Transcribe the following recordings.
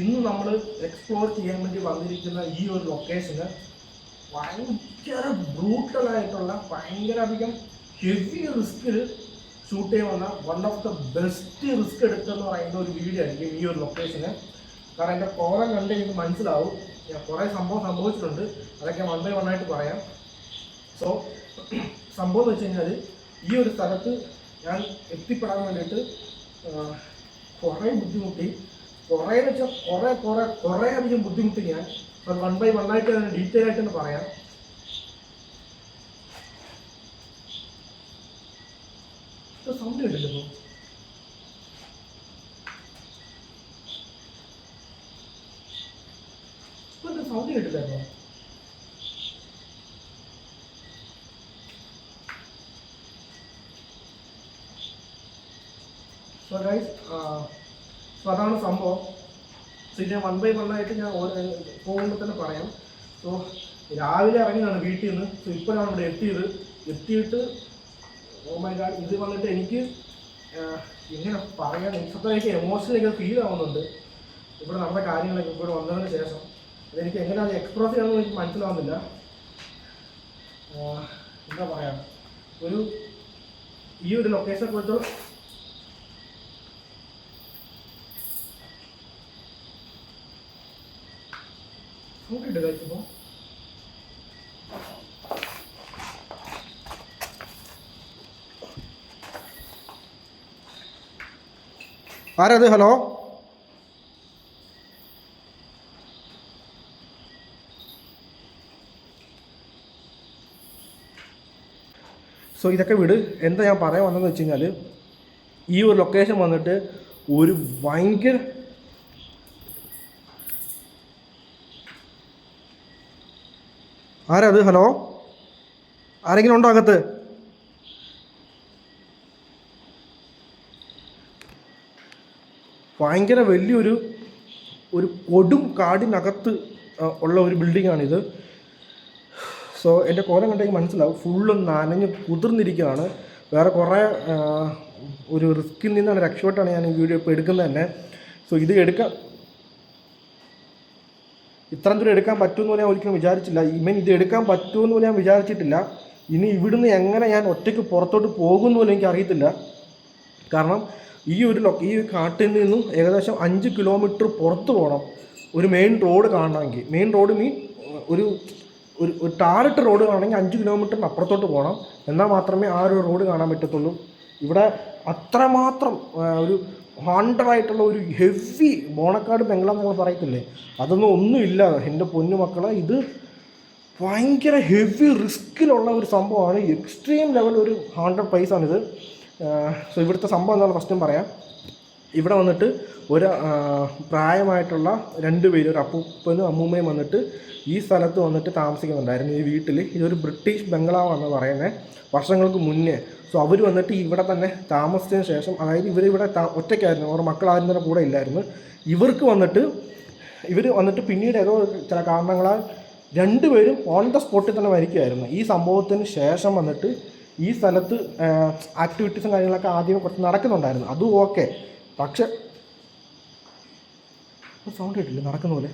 ഇന്ന് നമ്മൾ എക്സ്പ്ലോർ ചെയ്യാൻ വേണ്ടി വന്നിരിക്കുന്ന ഈ ഒരു ലൊക്കേഷന് ഭയങ്കര ബ്രൂട്ടലായിട്ടുള്ള ഭയങ്കര അധികം ഹെവി റിസ്കിൽ ഷൂട്ട് ചെയ്യാൻ വന്ന one of the best risk എടുത്തെന്ന് പറയുന്ന ഒരു വീഡിയോ ആയിരിക്കും ഈ ഒരു ലൊക്കേഷന് കാരണം എന്റെ കോറം കണ്ട് എനിക്ക് മനസ്സിലാവും. ഞാൻ കുറേ സംഭവം സംഭവിച്ചിട്ടുണ്ട്. അതൊക്കെ വൺ ബൈ വൺ ആയിട്ട് പറയാം. സോ സംഭവം എന്ന് വെച്ച് കഴിഞ്ഞാൽ ഈ ഒരു സ്ഥലത്ത് ഞാൻ എത്തിപ്പെടാൻ വേണ്ടിയിട്ട് കുറേ ബുദ്ധിമുട്ടി. കുറേ എന്ന് വെച്ചാൽ കുറേ കുറേ കുറേ അധികം ബുദ്ധിമുട്ട് ഞാൻ. അത് വൺ ബൈ വൺ ആയിട്ട് തന്നെ ഡീറ്റെയിൽ ആയിട്ട് തന്നെ പറയാം. സൗണ്ട് കിട്ടില്ലല്ലോ ഇപ്പൊ. സൗണ്ട് കിട്ടില്ലല്ലോ സോ ഗൈസ് സോ അതാണ് സംഭവം. സോ ഞാൻ വൺ ബൈ വൺ ആയിട്ട് ഞാൻ പോകുമ്പോൾ തന്നെ പറയാം. സോ രാവിലെ ഇറങ്ങിയതാണ് വീട്ടിൽ നിന്ന്. സോ ഇപ്പോഴാണ് ഇവിടെ എത്തിയത്. എത്തിയിട്ട് ഓ മൈ ഗാഡ് ഇത് വന്നിട്ട് എനിക്ക് ഇങ്ങനെ പറയാൻ എനിക്ക് എമോഷണലി ഫീൽ ആവുന്നുണ്ട്. ഇവിടെ നടന്ന കാര്യങ്ങളൊക്കെ ഇവിടെ വന്നതിന് ശേഷം. അതെനിക്ക് എങ്ങനെ അത് എക്സ്പ്രസ് ചെയ്യണമെന്ന് എനിക്ക് മനസ്സിലാവുന്നില്ല. എന്താ പറയുക ഒരു ഈ ഒരു ലൊക്കേഷനെ കുറിച്ച് നോക്കിയിട്ട് കഴിക്കുമ്പോൾ ആരത്? ഹലോ? സോ ഇതൊക്കെ വിട്. എന്താ ഞാൻ പറയാൻ വന്നതെന്ന് വെച്ച് കഴിഞ്ഞാൽ ഈ ഒരു ലൊക്കേഷൻ വന്നിട്ട് ഒരു ഭയങ്കര ആരാ അത് ഹലോ? ആരെങ്കിലും ഉണ്ടോ അകത്ത്? ഭയങ്കര വലിയൊരു ഒരു കൊടും കാടിനകത്ത് ഉള്ള ഒരു ബിൽഡിങ്ങാണിത്. സോ എന്റെ കോലം കണ്ടെങ്കിൽ മനസ്സിലാവും. ഫുള്ള് നനഞ്ഞ് കുതിർന്നിരിക്കുകയാണ്. വേറെ കുറേ ഒരു റിസ്കിൽ നിന്നാണ് രക്ഷപ്പെട്ടാണ് ഞാൻ ഈ വീഡിയോ ഇപ്പോൾ എടുക്കുന്നത് തന്നെ. സോ ഇത് എടുക്കാൻ ഇത്രയും ദൂരം എടുക്കാൻ പറ്റുമെന്ന് ഞാൻ ഒരിക്കലും വിചാരിച്ചില്ല. ഇവൻ ഇത് എടുക്കാൻ പറ്റുമെന്ന് ഞാൻ വിചാരിച്ചിട്ടില്ല. ഇനി ഇവിടുന്ന് എങ്ങനെ ഞാൻ ഒറ്റയ്ക്ക് പുറത്തോട്ട് പോകുമെന്ന് പോലും എനിക്ക് അറിയത്തില്ല. കാരണം ഈ ഒരു ലൊ ഈ കാട്ടിൽ നിന്നും ഏകദേശം അഞ്ച് കിലോമീറ്റർ പുറത്ത് പോകണം ഒരു മെയിൻ റോഡ് കാണണമെങ്കിൽ. മെയിൻ റോഡ് മീൻ ഒരു ഒരു ഒരു ടാറിട്ട് റോഡ് കാണണമെങ്കിൽ അഞ്ച് കിലോമീറ്ററിന് അപ്പുറത്തോട്ട് പോകണം എന്നാൽ മാത്രമേ ആ ഒരു റോഡ് കാണാൻ പറ്റത്തുള്ളൂ. ഇവിടെ അത്രമാത്രം ഒരു ഹൺഡ്രഡ് ആയിട്ടുള്ള ഒരു ഹെവി ബോണക്കാട് ബംഗ്ലാ നമ്മൾ പറയത്തില്ലേ? അതൊന്നും ഒന്നുമില്ല. എന്റെ പൊന്നു മക്കളെ ഇത് ഭയങ്കര ഹെവി റിസ്ക്കിലുള്ള ഒരു സംഭവമാണ്. എക്സ്ട്രീം ലെവൽ ഒരു ഹൺഡ്രഡ് പ്രൈസാണിത്. സോ ഇവിടുത്തെ സംഭവം എന്താണ് ഫസ്റ്റും പറയാം. ഇവിടെ വന്നിട്ട് ഒരു പ്രായമായിട്ടുള്ള രണ്ട് പേര് ഒരു അപ്പൂപ്പനും അമ്മൂമ്മയും വന്നിട്ട് ഈ സ്ഥലത്ത് വന്നിട്ട് താമസിക്കുന്നുണ്ടായിരുന്നു ഈ വീട്ടിൽ ഇതൊരു ബ്രിട്ടീഷ് ബംഗ്ലാവാണ് പറയുന്നത് വർഷങ്ങൾക്ക് മുന്നേ. സോ അവർ വന്നിട്ട് ഇവിടെ തന്നെ താമസിച്ചതിന് ശേഷം അതായത് ഇവർ ഇവിടെ ഒറ്റയ്ക്കായിരുന്നു അവരുടെ മക്കളാരും തന്നെ കൂടെ ഇല്ലായിരുന്നു. ഇവർക്ക് വന്നിട്ട് ഇവർ വന്നിട്ട് പിന്നീട് ഏതോ ചില കാരണങ്ങളാൽ രണ്ടുപേരും ഓൺ ദ സ്പോട്ടിൽ തന്നെ മരിക്കുമായിരുന്നു ഈ സംഭവത്തിന് ശേഷം വന്നിട്ട് ഈ സ്ഥലത്ത് ആക്ടിവിറ്റീസും കാര്യങ്ങളൊക്കെ ആദ്യം കുറച്ച് നടക്കുന്നുണ്ടായിരുന്നു. അതും ഓക്കെ പക്ഷെ സൗണ്ട് കേട്ടില്ല നടക്കുന്ന പോലെ.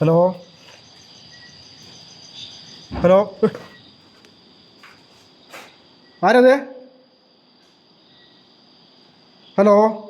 ഹലോ? ഹലോ? ആരത്? ഹലോ?